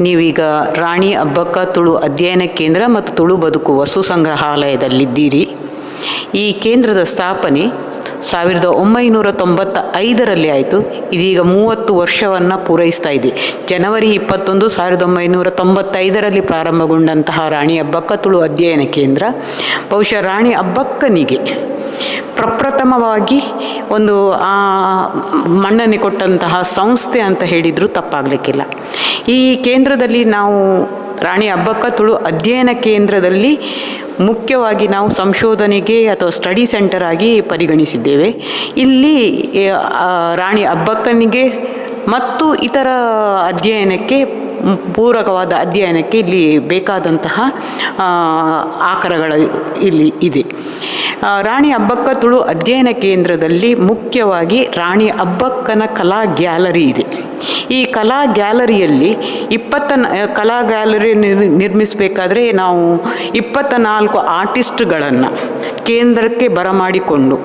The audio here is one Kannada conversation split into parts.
ನೀವೀಗ ರಾಣಿ ಅಬ್ಬಕ್ಕ ತುಳು ಅಧ್ಯಯನ ಕೇಂದ್ರ ಮತ್ತು ತುಳು ಬದುಕು ವಸ್ತು ಸಂಗ್ರಹಾಲಯದಲ್ಲಿದ್ದೀರಿ. ಈ ಕೇಂದ್ರದ ಸ್ಥಾಪನೆ ಸಾವಿರದ ಒಂಬೈನೂರ ತೊಂಬತ್ತ ಐದರಲ್ಲಿ ಆಯಿತು. ಇದೀಗ ಮೂವತ್ತು ವರ್ಷವನ್ನು ಪೂರೈಸ್ತಾ ಇದೆ. ಜನವರಿ ಇಪ್ಪತ್ತೊಂದು ಸಾವಿರದ ಒಂಬೈನೂರ ತೊಂಬತ್ತೈದರಲ್ಲಿ ಪ್ರಾರಂಭಗೊಂಡಂತಹ ರಾಣಿ ಅಬ್ಬಕ್ಕ ತುಳು ಅಧ್ಯಯನ ಕೇಂದ್ರ, ಬಹುಶಃ ರಾಣಿ ಅಬ್ಬಕ್ಕನಿಗೆ ಪ್ರಪ್ರಥಮವಾಗಿ ಒಂದು, ಆ, ಮನ್ನಣೆ ಕೊಟ್ಟಂತಹ ಸಂಸ್ಥೆ ಅಂತ ಹೇಳಿದರೂ ತಪ್ಪಾಗಲಿಕ್ಕಿಲ್ಲ. ಈ ಕೇಂದ್ರದಲ್ಲಿ ನಾವು ರಾಣಿ ಅಬ್ಬಕ್ಕ ತುಳು ಅಧ್ಯಯನ ಕೇಂದ್ರದಲ್ಲಿ ಮುಖ್ಯವಾಗಿ ನಾವು ಸಂಶೋಧನೆಗೆ ಅಥವಾ ಸ್ಟಡಿ ಸೆಂಟರ್ ಆಗಿ ಪರಿಗಣಿಸಿದ್ದೇವೆ. ಇಲ್ಲಿ ರಾಣಿ ಅಬ್ಬಕ್ಕನಿಗೆ ಮತ್ತು ಇತರ ಅಧ್ಯಯನಕ್ಕೆ ಪೂರಕವಾದ ಅಧ್ಯಯನಕ್ಕೆ ಇಲ್ಲಿ ಬೇಕಾದಂತಹ ಆಕರಗಳು ಇಲ್ಲಿ ಇದೆ. ರಾಣಿ ಅಬ್ಬಕ್ಕ ತುಳು ಅಧ್ಯಯನ ಕೇಂದ್ರದಲ್ಲಿ ಮುಖ್ಯವಾಗಿ ರಾಣಿ ಅಬ್ಬಕ್ಕನ ಕಲಾ ಗ್ಯಾಲರಿ ಇದೆ. ಈ ಕಲಾ ಗ್ಯಾಲರಿಯಲ್ಲಿ ಇಪ್ಪತ್ತ ಕಲಾ ಗ್ಯಾಲರಿ ನಿರ್ ನಿರ್ಮಿಸಬೇಕಾದ್ರೆ ನಾವು ಇಪ್ಪತ್ತ ನಾಲ್ಕು ಆರ್ಟಿಸ್ಟ್ಗಳನ್ನು ಕೇಂದ್ರಕ್ಕೆ ಬರಮಾಡಿಕೊಂಡು,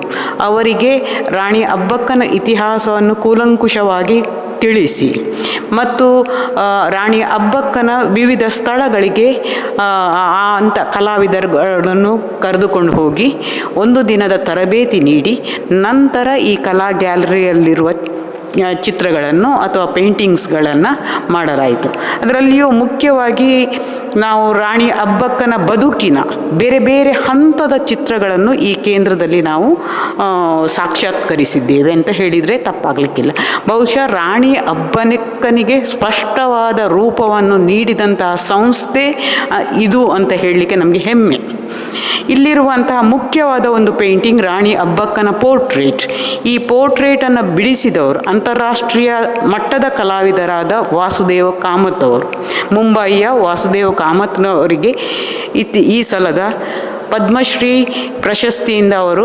ಅವರಿಗೆ ರಾಣಿ ಅಬ್ಬಕ್ಕನ ಇತಿಹಾಸವನ್ನು ಕೂಲಂಕುಷವಾಗಿ ತಿಳಿಸಿ. ಮತ್ತು ರಾಣಿ ಅಬ್ಬಕ್ಕನ ವಿವಿಧ ಸ್ಥಳಗಳಿಗೆ ಅಂಥ ಕಲಾವಿದರುಗಳನ್ನು ಕರೆದುಕೊಂಡು ಹೋಗಿ, ಒಂದು ದಿನದ ತರಬೇತಿ ನೀಡಿ, ನಂತರ ಈ ಕಲಾ ಗ್ಯಾಲರಿಯಲ್ಲಿರುವ ಚಿತ್ರಗಳನ್ನು ಅಥವಾ ಪೇಂಟಿಂಗ್ಸ್ಗಳನ್ನು ಮಾಡಲಾಯಿತು. ಅದರಲ್ಲಿಯೂ ಮುಖ್ಯವಾಗಿ ನಾವು ರಾಣಿ ಅಬ್ಬಕ್ಕನ ಬದುಕಿನ ಬೇರೆ ಬೇರೆ ಹಂತದ ಚಿತ್ರಗಳನ್ನು ಈ ಕೇಂದ್ರದಲ್ಲಿ ನಾವು ಸಾಕ್ಷಾತ್ಕರಿಸಿದ್ದೇವೆ ಅಂತ ಹೇಳಿದರೆ ತಪ್ಪಾಗಲಿಕ್ಕಿಲ್ಲ. ಬಹುಶಃ ರಾಣಿ ಅಬ್ಬನಕ್ಕನಿಗೆ ಸ್ಪಷ್ಟವಾದ ರೂಪವನ್ನು ನೀಡಿದಂತಹ ಸಂಸ್ಥೆ ಇದು ಅಂತ ಹೇಳಲಿಕ್ಕೆ ನಮಗೆ ಹೆಮ್ಮೆ. ಇಲ್ಲಿರುವಂತಹ ಮುಖ್ಯವಾದ ಒಂದು ಪೇಂಟಿಂಗ್ ರಾಣಿ ಅಬ್ಬಕ್ಕನ ಪೋರ್ಟ್ರೇಟ್ ಈ ಪೋರ್ಟ್ರೇಟನ್ನು ಬಿಡಿಸಿದವರು ಅಂತಾರಾಷ್ಟ್ರೀಯ ಮಟ್ಟದ ಕಲಾವಿದರಾದ ವಾಸುದೇವ ಕಾಮತ್ ಅವರು. ಮುಂಬಯಿಯ ವಾಸುದೇವ ಕಾಮತ್ನವರಿಗೆ ಇತಿ ಈ ಸಲದ ಪದ್ಮಶ್ರೀ ಪ್ರಶಸ್ತಿಯಿಂದ ಅವರು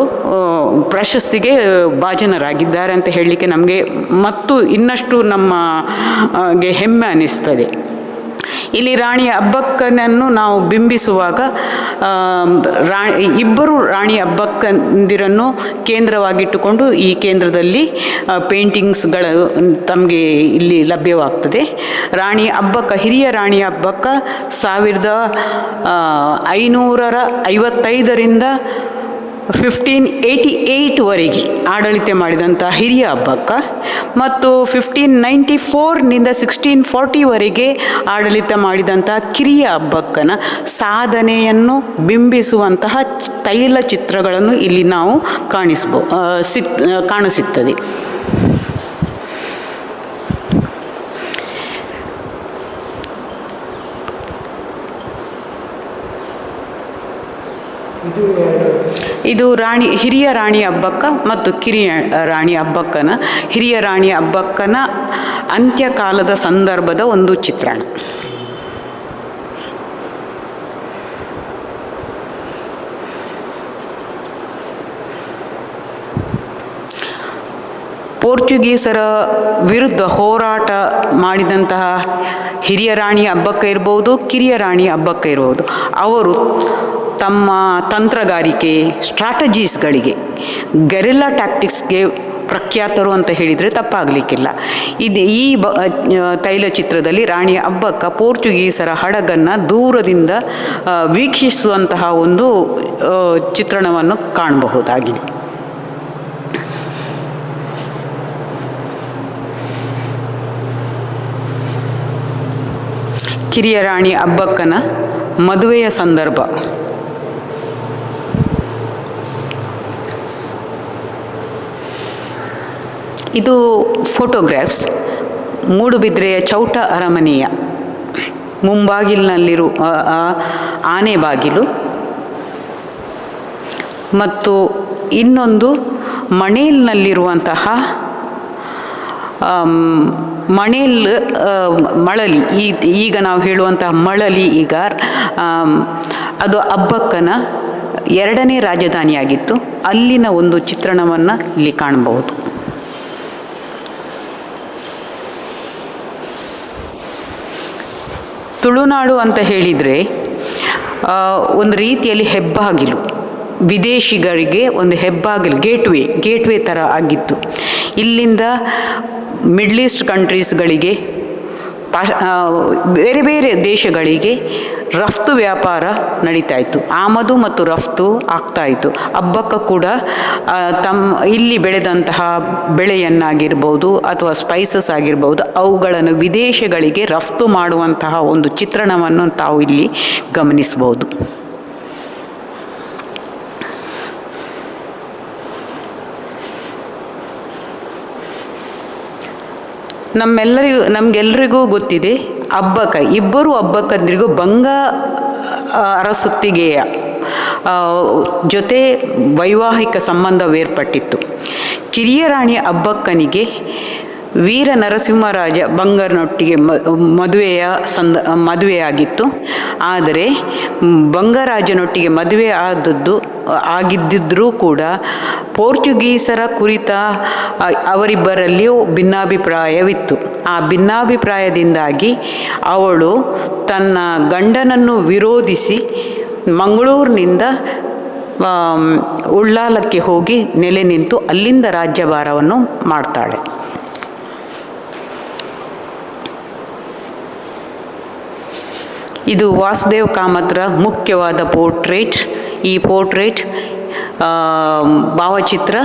ಪ್ರಶಸ್ತಿಗೆ ಭಾಜನರಾಗಿದ್ದಾರೆ ಅಂತ ಹೇಳಲಿಕ್ಕೆ ನಮಗೆ ಮತ್ತು ಇನ್ನಷ್ಟು ನಮ್ಮ ಗೆ ಹೆಮ್ಮೆ ಅನ್ನಿಸ್ತದೆ ಇಲ್ಲಿ ರಾಣಿ ಅಬ್ಬಕ್ಕನನ್ನು ನಾವು ಬಿಂಬಿಸುವಾಗ ರಾ, ಇಬ್ಬರು ರಾಣಿ ಅಬ್ಬಕ್ಕಂದಿರನ್ನು ಕೇಂದ್ರವಾಗಿಟ್ಟುಕೊಂಡು ಈ ಕೇಂದ್ರದಲ್ಲಿ ಪೇಂಟಿಂಗ್ಸ್ಗಳು ತಮಗೆ ಇಲ್ಲಿ ಲಭ್ಯವಾಗ್ತದೆ. ರಾಣಿ ಅಬ್ಬಕ್ಕ, ಹಿರಿಯ ರಾಣಿ ಅಬ್ಬಕ್ಕ ಸಾವಿರದ ಐನೂರರ ಐವತ್ತೈದರಿಂದ ಫಿಫ್ಟೀನ್ ಏಯ್ಟಿ ಏಯ್ಟ್ವರೆಗೆ ಆಡಳಿತ ಮಾಡಿದಂಥ ಹಿರಿಯ ಹಬ್ಬಕ್ಕ ಮತ್ತು ಫಿಫ್ಟೀನ್ ನೈಂಟಿ ಫೋರ್ನಿಂದ ಸಿಕ್ಸ್ಟೀನ್ ಫಾರ್ಟಿವರೆಗೆ ಆಡಳಿತ ಮಾಡಿದಂಥ ಕಿರಿಯ ಹಬ್ಬಕ್ಕನ ಸಾಧನೆಯನ್ನು ಬಿಂಬಿಸುವಂತಹ ತೈಲ ಚಿತ್ರಗಳನ್ನು ಇಲ್ಲಿ ನಾವು ಕಾಣಿಸ್ಬೋ ಸಿಕ್ ಕಾಣಿಸುತ್ತದೆ ಇದು ಇದು ರಾಣಿ, ಹಿರಿಯ ರಾಣಿ ಹಬ್ಬಕ್ಕ ಮತ್ತು ಕಿರಿಯ ರಾಣಿ ಹಬ್ಬಕ್ಕನ, ಹಿರಿಯ ರಾಣಿ ಹಬ್ಬಕ್ಕನ ಅಂತ್ಯಕಾಲದ ಸಂದರ್ಭದ ಒಂದು ಚಿತ್ರಣ. ಪೋರ್ಚುಗೀಸರ ವಿರುದ್ಧ ಹೋರಾಟ ಮಾಡಿದಂತಹ ಹಿರಿಯ ರಾಣಿ ಹಬ್ಬಕ್ಕ ಇರ್ಬೋದು, ಕಿರಿಯ ರಾಣಿ ಹಬ್ಬಕ್ಕ ಇರ್ಬೋದು. ಅವರು ತಮ್ಮ ತಂತ್ರಗಾರಿಕೆ ಸ್ಟ್ರಾಟಜೀಸ್ಗಳಿಗೆ ಗೆರಿಲ್ಲಾ ಟ್ಯಾಕ್ಟಿಕ್ಸ್ಗೆ ಪ್ರಖ್ಯಾತರು ಅಂತ ಹೇಳಿದರೆ ತಪ್ಪಾಗಲಿಕ್ಕಿಲ್ಲ. ಇದು ಈ ಬ ತೈಲ ಚಿತ್ರದಲ್ಲಿ ರಾಣಿ ಅಬ್ಬಕ್ಕ ಪೋರ್ಚುಗೀಸರ ಹಡಗನ್ನು ದೂರದಿಂದ ವೀಕ್ಷಿಸುವಂತಹ ಒಂದು ಚಿತ್ರಣವನ್ನು ಕಾಣಬಹುದಾಗಿದೆ. ಕಿರಿಯ ರಾಣಿ ಅಬ್ಬಕ್ಕನ ಮದುವೆಯ ಸಂದರ್ಭ. ಇದು ಫೋಟೋಗ್ರಾಫ್ಸ್ ಮೂಡುಬಿದ್ರೆಯ ಚೌಟ ಅರಮನೆಯ. ಮುಂಬಾಗಿಲಿನಲ್ಲಿರು ಆನೆ ಬಾಗಿಲು. ಮತ್ತು ಇನ್ನೊಂದು ಮಣೇಲ್ನಲ್ಲಿರುವಂತಹ ಮಣೇಲ್ ಮಳಲಿ. ಈ, ಈಗ ನಾವು ಹೇಳುವಂತಹ ಮಳಲಿ ಈಗ ಅದು ಅಬ್ಬಕ್ಕನ ಎರಡನೇ ರಾಜಧಾನಿಯಾಗಿತ್ತು. ಅಲ್ಲಿನ ಒಂದು ಚಿತ್ರಣವನ್ನು ಇಲ್ಲಿ ಕಾಣಬಹುದು. ತುಳುನಾಡು ಅಂತ ಹೇಳಿದರೆ ಒಂದು ರೀತಿಯಲ್ಲಿ ಹೆಬ್ಬಾಗಿಲು. ವಿದೇಶಿಗರಿಗೆ ಒಂದು ಹೆಬ್ಬಾಗಿಲು ಗೇಟ್ವೇ ಗೇಟ್ವೇ ಥರ ಆಗಿತ್ತು. ಇಲ್ಲಿಂದ ಮಿಡ್ಲ್ ಈಸ್ಟ್ ಕಂಟ್ರೀಸ್ಗಳಿಗೆ ಪಾ ಬೇರೆ ಬೇರೆ ದೇಶಗಳಿಗೆ ರಫ್ತು ವ್ಯಾಪಾರ ನಡೀತಾ ಇತ್ತು ಆಮದು ಮತ್ತು ರಫ್ತು ಆಗ್ತಾ ಇತ್ತು ಹಬ್ಬಕ್ಕ ಕೂಡ ತಮ್ಮ ಇಲ್ಲಿ ಬೆಳೆದಂತಹ ಬೆಳೆಯನ್ನಾಗಿರ್ಬೋದು ಅಥವಾ ಸ್ಪೈಸಸ್ ಆಗಿರ್ಬೋದು, ಅವುಗಳನ್ನು ವಿದೇಶಗಳಿಗೆ ರಫ್ತು ಮಾಡುವಂತಹ ಒಂದು ಚಿತ್ರಣವನ್ನು ತಾವು ಇಲ್ಲಿ ಗಮನಿಸಬಹುದು ನಮ್ಮೆಲ್ಲರಿಗೂ ನಮಗೆಲ್ಲರಿಗೂ ಗೊತ್ತಿದೆ ಹಬ್ಬಕ್ಕ ಇಬ್ಬರು ಹಬ್ಬಕ್ಕಂದ್ರಿಗೂ ಬಂಗ ಅರಸುತ್ತಿಗೆಯ ಜೊತೆ ವೈವಾಹಿಕ ಸಂಬಂಧವೇರ್ಪಟ್ಟಿತ್ತು. ಕಿರಿಯ ರಾಣಿ ಹಬ್ಬಕ್ಕನಿಗೆ ವೀರ ನರಸಿಂಹರಾಜ ಬಂಗರನೊಟ್ಟಿಗೆ ಮದುವೆಯ ಸಂದ, ಮದುವೆಯಾಗಿತ್ತು. ಆದರೆ, ಬಂಗರಾಜನೊಟ್ಟಿಗೆ ಮದುವೆ ಆದದ್ದು, ಆಗಿದ್ದಿದ್ರೂ ಕೂಡ ಪೋರ್ಚುಗೀಸರ ಕುರಿತ ಅವರಿಬ್ಬರಲ್ಲಿಯೂ ಭಿನ್ನಾಭಿಪ್ರಾಯವಿತ್ತು. ಆ ಭಿನ್ನಾಭಿಪ್ರಾಯದಿಂದಾಗಿ ಅವಳು ತನ್ನ ಗಂಡನನ್ನು ವಿರೋಧಿಸಿ ಮಂಗಳೂರಿನಿಂದ ಉಳ್ಳಾಲಕ್ಕೆ ಹೋಗಿ ನೆಲೆ ನಿಂತು ಅಲ್ಲಿಂದ ರಾಜ್ಯಭಾರವನ್ನು ಮಾಡ್ತಾಳೆ. ಇದು ವಾಸುದೇವ್ ಕಾಮತ್ರ ಮುಖ್ಯವಾದ ಪೋರ್ಟ್ರೇಟ್. ಈ ಪೋರ್ಟ್ರೇಟ್ ಭಾವಚಿತ್ರ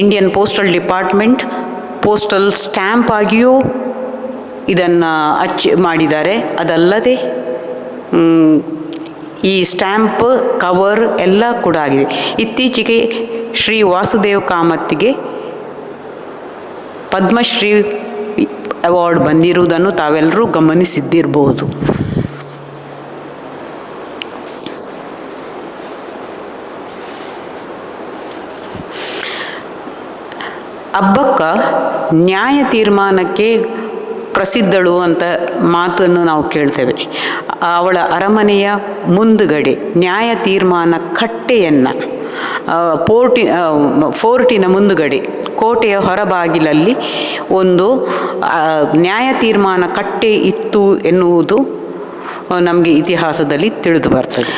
Indian postal department postal stamp ಆಗಿಯೂ ಇದನ್ನು ಅಚ್ಚ ಮಾಡಿದ್ದಾರೆ. ಅದಲ್ಲದೆ ಈ ಸ್ಟ್ಯಾಂಪ್ ಕವರ್ ಎಲ್ಲ ಕೂಡ ಆಗಿದೆ. ಇತ್ತೀಚೆಗೆ ಶ್ರೀ ವಾಸುದೇವ್ ಕಾಮತ್ತಿಗೆ ಪದ್ಮಶ್ರೀ ಅವಾರ್ಡ್ ಬಂದಿರುವುದನ್ನು ತಾವೆಲ್ಲರೂ ಗಮನಿಸಿದ್ದಿರಬಹುದು ಹಬ್ಬಕ್ಕ ನ್ಯಾಯ ತೀರ್ಮಾನಕ್ಕೆ ಪ್ರಸಿದ್ಧಳು ಅಂತ ಮಾತನ್ನು ನಾವು ಕೇಳ್ತೇವೆ. ಅವಳ ಅರಮನೆಯ ಮುಂದುಗಡೆ ನ್ಯಾಯ ತೀರ್ಮಾನ ಕಟ್ಟೆಯನ್ನು ಪೋರ್ಟಿ ಫೋರ್ಟಿನ ಮುಂದುಗಡೆ, ಕೋಟೆಯ ಹೊರಬಾಗಿಲಲ್ಲಿ ಒಂದು ನ್ಯಾಯ ತೀರ್ಮಾನ ಕಟ್ಟೆ ಇತ್ತು ಎನ್ನುವುದು ನಮಗೆ ಇತಿಹಾಸದಲ್ಲಿ ತಿಳಿದು ಬರ್ತದೆ.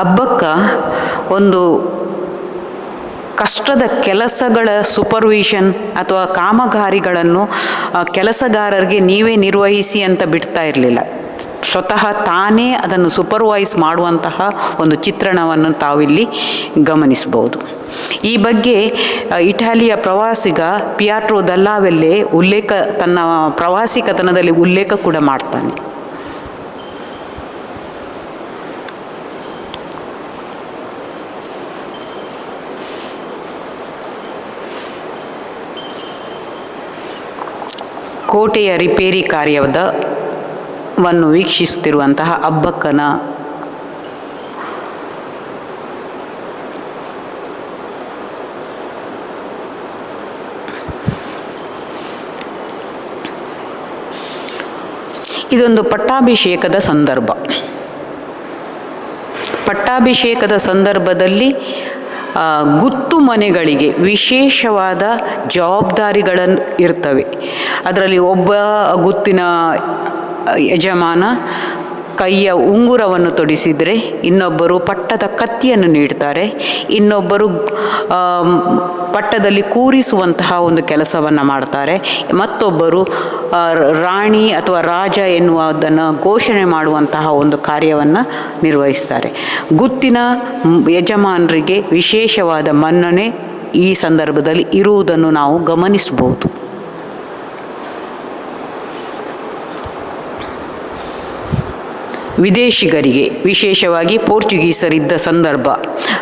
ಹಬ್ಬಕ್ಕ ಒಂದು ಕಷ್ಟದ ಕೆಲಸಗಳ ಸೂಪರ್ವಿಷನ್ ಅಥವಾ ಕಾಮಗಾರಿಗಳನ್ನು ಕೆಲಸಗಾರರಿಗೆ ನೀವೇ ನಿರ್ವಹಿಸಿ ಅಂತ ಬಿಡ್ತಾ ಇರಲಿಲ್ಲ. ಸ್ವತಃ ತಾನೇ ಅದನ್ನು ಸೂಪರ್ವೈಸ್ ಮಾಡುವಂತಹ ಒಂದು ಚಿತ್ರಣವನ್ನು ತಾವಿಲ್ಲಿ ಗಮನಿಸಬಹುದು. ಈ ಬಗ್ಗೆ ಇಟಾಲಿಯ ಪ್ರವಾಸಿಗ ಪಿಯಾಟ್ರೋ ದಲ್ಲಾವೆಲ್ಲೆ ಉಲ್ಲೇಖ, ತನ್ನ ಪ್ರವಾಸಿ ಕಥನದಲ್ಲಿ ಉಲ್ಲೇಖ ಕೂಡ ಮಾಡ್ತಾನೆ. ಕೋಟೆಯ ರಿಪೇರಿ ಕಾರ್ಯದ ವನ್ನು ವೀಕ್ಷಿಸುತ್ತಿರುವಂತಹ ಅಬ್ಬಕ್ಕನ ಇದೊಂದು ಪಟ್ಟಾಭಿಷೇಕದ ಸಂದರ್ಭ. ಪಟ್ಟಾಭಿಷೇಕದ ಸಂದರ್ಭದಲ್ಲಿ ಗುತ್ತು ಮನೆಗಳಿಗೆ ವಿಶೇಷವಾದ ಜವಾಬ್ದಾರಿಗಳನ್ನು ಇರ್ತವೆ. ಅದರಲ್ಲಿ ಒಬ್ಬ ಗುತ್ತಿನ ಯಜಮಾನ ಕೈಯ ಉಂಗುರವನ್ನು ತೊಡಿಸಿದರೆ ಇನ್ನೊಬ್ಬರು ಪಟ್ಟದ ಕತ್ತಿಯನ್ನು ನೀಡ್ತಾರೆ. ಇನ್ನೊಬ್ಬರು ಪಟ್ಟದಲ್ಲಿ ಕೂರಿಸುವಂತಹ ಒಂದು ಕೆಲಸವನ್ನು ಮಾಡ್ತಾರೆ. ಮತ್ತೊಬ್ಬರು ರಾಣಿ ಅಥವಾ ರಾಜ ಎನ್ನುವುದನ್ನು ಘೋಷಣೆ ಮಾಡುವಂತಹ ಒಂದು ಕಾರ್ಯವನ್ನು ನಿರ್ವಹಿಸ್ತಾರೆ. ಗುತ್ತಿನ ಯಜಮಾನರಿಗೆ ವಿಶೇಷವಾದ ಮನ್ನಣೆ ಈ ಸಂದರ್ಭದಲ್ಲಿ ಇರುವುದನ್ನು ನಾವು ಗಮನಿಸಬಹುದು. ವಿದೇಶಿಗರಿಗೆ, ವಿಶೇಷವಾಗಿ ಪೋರ್ಚುಗೀಸರಿದ್ದ ಸಂದರ್ಭ.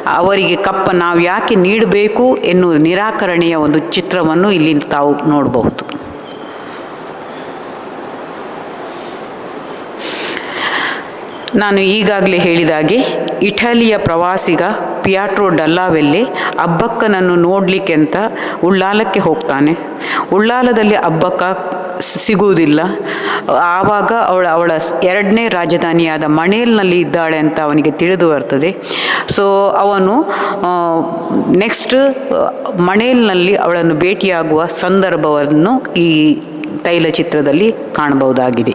ಅವರಿಗೆ ಕಪ್ಪ ನಾವು ಯಾಕೆ ನೀಡಬೇಕು ಎನ್ನುವ ನಿರಾಕರಣೆಯ ಒಂದು ಚಿತ್ರವನ್ನು ಇಲ್ಲಿ ತಾವು ನೋಡಬಹುದು. ನಾನು ಈಗಾಗಲೇ ಹೇಳಿದಾಗೆ ಇಟಲಿಯ ಪ್ರವಾಸಿಗ ಪಿಯಾಟ್ರೋ ಡಲ್ಲಾವೆಲ್ಲೆ ಅಬ್ಬಕ್ಕನನ್ನು ನೋಡಲಿಕ್ಕೆ ಅಂತ ಉಳ್ಳಾಲಕ್ಕೆ ಹೋಗ್ತಾನೆ. ಉಳ್ಳಾಲದಲ್ಲಿ ಅಬ್ಬಕ್ಕ ಸಿಗುವುದಿಲ್ಲ. ಆವಾಗ ಅವಳ ಅವಳ ಎರಡನೇ ರಾಜಧಾನಿಯಾದ ಮಣೇಲ್ನಲ್ಲಿ ಇದ್ದಾಳೆ ಅಂತ ಅವನಿಗೆ ತಿಳಿದು ಬರ್ತದೆ. ಸೊ ಅವನು ನೆಕ್ಸ್ಟ್ ಮಣೇಲ್ನಲ್ಲಿ ಅವಳನ್ನು ಭೇಟಿಯಾಗುವ ಸಂದರ್ಭವನ್ನು ಈ ತೈಲಚಿತ್ರದಲ್ಲಿ ಕಾಣಬಹುದಾಗಿದೆ.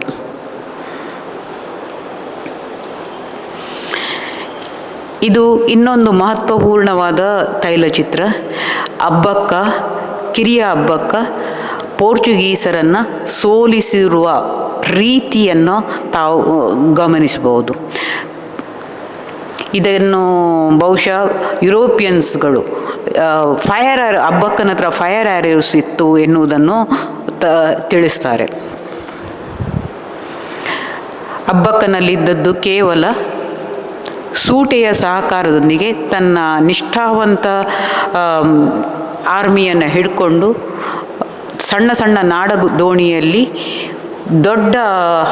ಇದು ಇನ್ನೊಂದು ಮಹತ್ವಪೂರ್ಣವಾದ ತೈಲಚಿತ್ರ. ಅಬ್ಬಕ್ಕ ಕಿರಿಯ ಹಬ್ಬಕ್ಕ ಪೋರ್ಚುಗೀಸರನ್ನು ಸೋಲಿಸಿರುವ ರೀತಿಯನ್ನು ತಾವು ಗಮನಿಸಬಹುದು. ಇದನ್ನು ಬಹುಶಃ ಯುರೋಪಿಯನ್ಸ್ಗಳು ಫೈರ್ ಆರ್ ಅಬ್ಬಕ್ಕನ ಹತ್ರ ಫೈರ್ ಆರ್ಯರ್ಸ್ ಇತ್ತು ಎನ್ನುವುದನ್ನು ತ, ತಿಳಿಸ್ತಾರೆ. ಹಬ್ಬಕ್ಕನಲ್ಲಿದ್ದದ್ದು ಕೇವಲ ಸೂಟೆಯ ಸಹಕಾರದೊಂದಿಗೆ ತನ್ನ ನಿಷ್ಠಾವಂತ ಆರ್ಮಿಯನ್ನು ಹಿಡ್ಕೊಂಡು ಸಣ್ಣ ಸಣ್ಣ ನಾಡಗು ದೋಣಿಯಲ್ಲಿ ದೊಡ್ಡ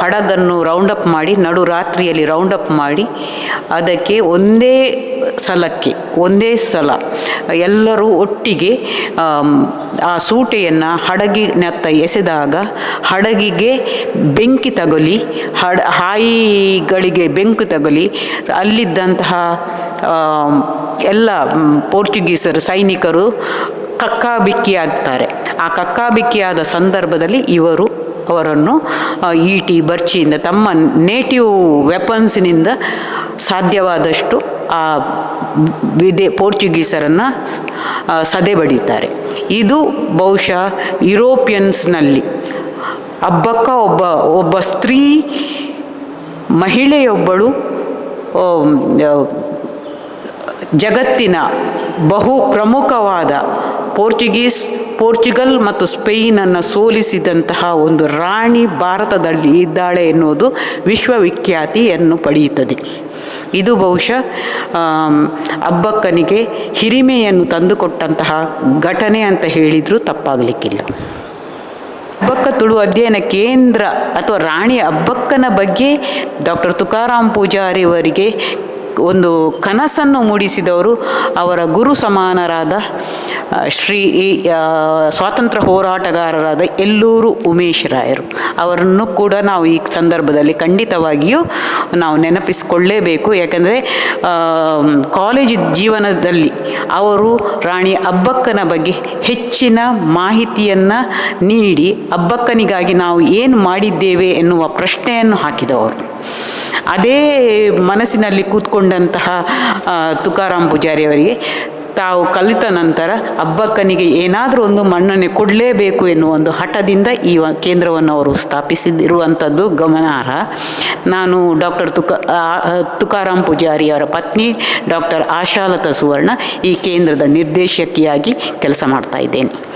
ಹಡಗನ್ನು ರೌಂಡಪ್ ಮಾಡಿ, ನಡು ರಾತ್ರಿಯಲ್ಲಿ ರೌಂಡಪ್ ಮಾಡಿ, ಅದಕ್ಕೆ ಒಂದೇ ಸಲಕ್ಕೆ, ಒಂದೇ ಸಲ ಎಲ್ಲರೂ ಒಟ್ಟಿಗೆ ಆ ಸೂಟೆಯನ್ನು ಹಡಗಿನತ್ತ ಎಸೆದಾಗ ಹಡಗಿಗೆ ಬೆಂಕಿ ತಗುಲಿ, ಹಡ, ಹಾಯಿಗಳಿಗೆ ಬೆಂಕಿ ತಗುಲಿ, ಅಲ್ಲಿದ್ದಂತಹ ಎಲ್ಲ ಪೋರ್ಚುಗೀಸರು, ಸೈನಿಕರು ಕಕ್ಕಾಬಿಕ್ಕಿಯಾಗ್ತಾರೆ. ಆ ಕಕ್ಕಾಬಿಕ್ಕಿಯಾದ ಸಂದರ್ಭದಲ್ಲಿ ಇವರು ಅವರನ್ನು ಈಟಿ ಬರ್ಚಿಯಿಂದ ತಮ್ಮ ನೇಟಿವ್ ವೆಪನ್ಸ್ನಿಂದ ಸಾಧ್ಯವಾದಷ್ಟು ಆ ವಿದೇ, ಪೋರ್ಚುಗೀಸರನ್ನು ಸದೆ ಬಡಿತಾರೆ ಇದು ಬಹುಶಃ ಯುರೋಪಿಯನ್ಸ್ನಲ್ಲಿ ಹಬ್ಬಕ್ಕ ಒಬ್ಬ ಒಬ್ಬ ಸ್ತ್ರೀ ಮಹಿಳೆಯೊಬ್ಬಳು ಜಗತ್ತಿನ ಬಹು ಪ್ರಮುಖವಾದ ಪೋರ್ಚುಗೀಸ್, ಪೋರ್ಚುಗಲ್ ಮತ್ತು ಸ್ಪೇನನ್ನು ಸೋಲಿಸಿದಂತಹ ಒಂದು ರಾಣಿ ಭಾರತದಲ್ಲಿ ಇದ್ದಾಳೆ ಎನ್ನುವುದು ವಿಶ್ವವಿಖ್ಯಾತಿಯನ್ನು ಪಡೆಯುತ್ತದೆ. ಇದು ಬಹುಶಃ ಅಬ್ಬಕ್ಕನಿಗೆ ಹಿರಿಮೆಯನ್ನು ತಂದುಕೊಟ್ಟಂತಹ ಘಟನೆ ಅಂತ ಹೇಳಿದರೂ ತಪ್ಪಾಗಲಿಕ್ಕಿಲ್ಲ. ಅಬ್ಬಕ್ಕ ತುಳು ಅಧ್ಯಯನ ಕೇಂದ್ರ ಅಥವಾ ರಾಣಿ ಅಬ್ಬಕ್ಕನ ಬಗ್ಗೆ ಡಾಕ್ಟರ್ ತುಕಾರಾಮ್ ಪೂಜಾರಿ ಅವರಿಗೆ ಒಂದು ಕನಸನ್ನು ಮೂಡಿಸಿದವರು ಅವರ ಗುರು ಸಮಾನರಾದ ಶ್ರೀ ಸ್ವಾತಂತ್ರ್ಯ ಹೋರಾಟಗಾರರಾದ ಎಲ್ಲೂರು ಉಮೇಶ್ ರಾಯರು. ಅವರನ್ನು ಕೂಡ ನಾವು ಈ ಸಂದರ್ಭದಲ್ಲಿ ಖಂಡಿತವಾಗಿಯೂ ನಾವು ನೆನಪಿಸಿಕೊಳ್ಳೇಬೇಕು. ಯಾಕಂದರೆ ಕಾಲೇಜ್ ಜೀವನದಲ್ಲಿ ಅವರು ರಾಣಿ ಅಬ್ಬಕ್ಕನ ಬಗ್ಗೆ ಹೆಚ್ಚಿನ ಮಾಹಿತಿಯನ್ನು ನೀಡಿ, ಅಬ್ಬಕ್ಕನಿಗಾಗಿ ನಾವು ಏನು ಮಾಡಿದ್ದೇವೆ ಎನ್ನುವ ಪ್ರಶ್ನೆಯನ್ನು ಹಾಕಿದವರು. ಅದೇ ಮನಸ್ಸಿನಲ್ಲಿ ಕೂತ್ಕೊಂಡಂತಹ ತುಕಾರಾಮ್ ಪೂಜಾರಿ ಅವರಿಗೆ ತಾವು ಕಲಿತ ನಂತರ ಅಬ್ಬಕ್ಕನಿಗೆ ಏನಾದರೂ ಒಂದು ಮಣ್ಣನ್ನು ಕೊಡಲೇಬೇಕು ಎನ್ನುವ ಒಂದು ಹಠದಿಂದ ಈ ಕೇಂದ್ರವನ್ನು ಅವರು ಸ್ಥಾಪಿಸಿದಿರುವಂಥದ್ದು ಗಮನಾರ್ಹ. ನಾನು ಡಾಕ್ಟರ್ ತುಕ ತುಕಾರಾಮ್ ಪೂಜಾರಿ ಅವರ ಪತ್ನಿ ಡಾಕ್ಟರ್ ಆಶಾಲತಾ ಸುವರ್ಣ ಈ ಕೇಂದ್ರದ ನಿರ್ದೇಶಕಿಯಾಗಿ ಕೆಲಸ ಮಾಡ್ತಾ ಇದ್ದೇನೆ.